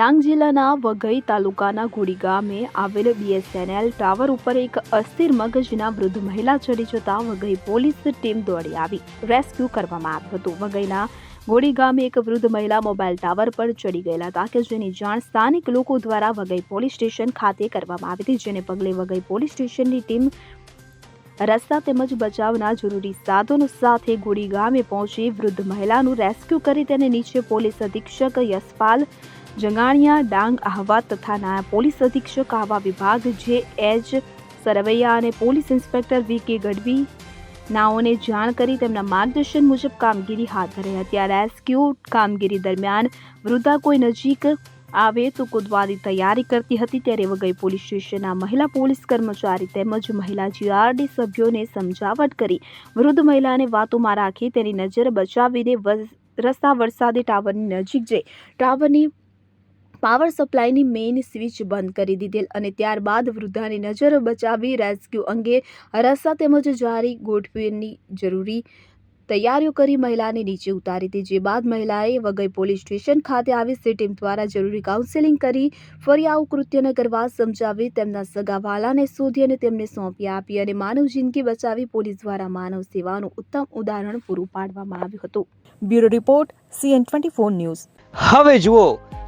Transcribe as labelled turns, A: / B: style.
A: ડાંગ જિલ્લાના વઘઈ તાલુકાના ગુડી ગામે આવેલ બીએસએનએલ ટાવર ઉપર એક અસ્થિર મગજના વૃદ્ધ મહિલા ચડી જતા વઘઈ પોલીસ ટીમ દોડી આવી. રેસ્ક્યુ કરવામાં આવ્યું હતું. વઘઈના ઘોડી ગામે એક વૃદ્ધ મહિલા મોબાઈલ ટાવર પર ચડી ગયેલા હતા કે જેની જાણ સ્થાનિક લોકો દ્વારા વઘઈ પોલીસ સ્ટેશન ખાતે કરવામાં આવી હતી, જેને પગલે વઘઈ પોલીસ સ્ટેશનની ટીમ રસ્તા તેમજ બચાવના જરૂરી સાધનો સાથે ઘોડી ગામે પહોંચી વૃદ્ધ મહિલાનું રેસ્ક્યુ કરી તેને નીચે પોલીસ અધિક્ષક યશપાલ જંગાણિયા, ડાંગ, આહવા તથા નાયબ પોલીસ અધિક્ષક આહવા વિભાગ, જે એચ. સરવૈયા અને પોલીસ ઇન્સ્પેક્ટર વી. કે. ગઢવી નાઓને જાણ કરી તેમના માર્ગદર્શન મુજબ કામગીરી હાથ ધરી હતી. આ રેસ્ક્યુ કામગીરી દરમિયાન વૃદ્ધા કોઈ નજીક આવે તો કૂદવાની તૈયારી કરતી હતી. ત્યારે વગઈ પોલીસ સ્ટેશનના મહિલા પોલીસ કર્મચારી તેમજ મહિલા જીઆરડી સભ્યોને સમજાવટ કરી વૃદ્ધ મહિલાને વાતોમાં રાખી તેની નજર બચાવીને રસ્તા વરસાદી ટાવરની નજીક જઈ ટાવરની પાવર સપ્લાયની મેઇન સ્વિચ બંધ કરી દીધેલ અને ત્યારબાદ વૃદ્ધાની નજર બચાવી રેસ્ક્યુ અંગે રસ્તા તેમજ જારી ગોઠવીની જરૂરી તૈયારીઓ કરી મહિલાને નીચે ઉતારી હતી. જે બાદ મહિલાએ વગઈ પોલીસ સ્ટેશન ખાતે આવી સી ટીમ દ્વારા જરૂરી કાઉન્સેલિંગ કરી ફરી આવું કૃત્ય કરવા સમજાવી તેમના સગાવાલાને શોધી અને તેમને સોંપી આપી અને માનવ જિંદગી બચાવી પોલીસ દ્વારા માનવ સેવાનું ઉત્તમ ઉદાહરણ પૂરું પાડવામાં આવ્યું હતું.
B: Bureau report, CN twenty news.
C: હવે જુઓ